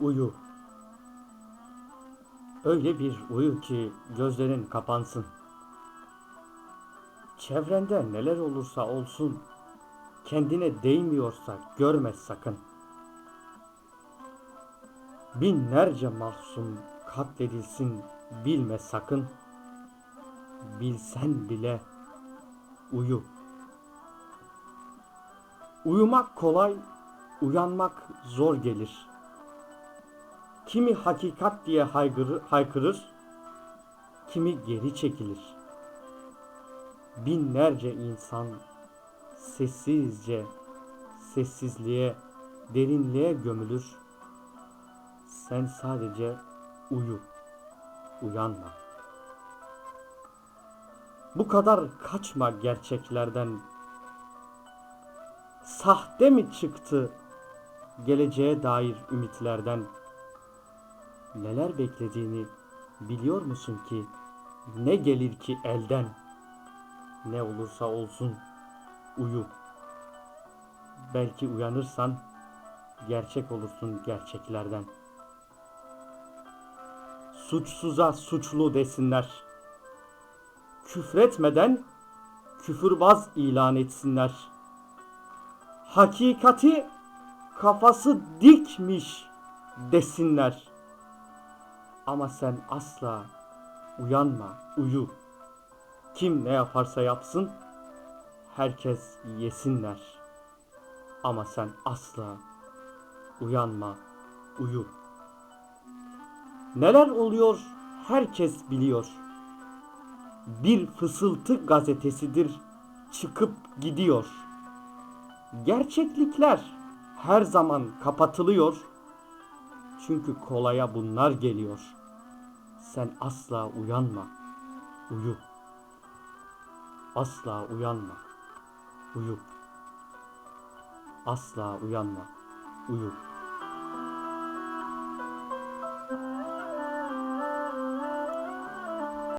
Uyu. Öyle bir uyu ki gözlerin kapansın. Çevrende neler olursa olsun, kendine değmiyorsa görme sakın. Binlerce mahzun katledilsin bilme sakın. Bilsen bile uyu. Uyumak kolay, uyanmak zor gelir. Kimi hakikat diye haykırır, haykırır, kimi geri çekilir. Binlerce insan sessizce sessizliğe, derinliğe gömülür. Sen sadece uyu, uyanma. Bu kadar kaçma gerçeklerden. Sahte mi çıktı geleceğe dair ümitlerden? Neler beklediğini biliyor musun ki? Ne gelir ki elden? Ne olursa olsun uyu. Belki uyanırsan gerçek olursun gerçeklerden. Suçsuza suçlu desinler. Küfretmeden küfürbaz ilan etsinler. Hakikati kafası dikmiş desinler. Ama sen asla uyanma, uyu. Kim ne yaparsa yapsın, herkes yesinler. Ama sen asla uyanma, uyu. Neler oluyor herkes biliyor. Bir fısıltı gazetesidir çıkıp gidiyor. Gerçeklikler her zaman kapatılıyor. Çünkü kolaya bunlar geliyor. Sen asla uyanma. Uyu. Asla uyanma. Uyu. Asla uyanma. Uyu.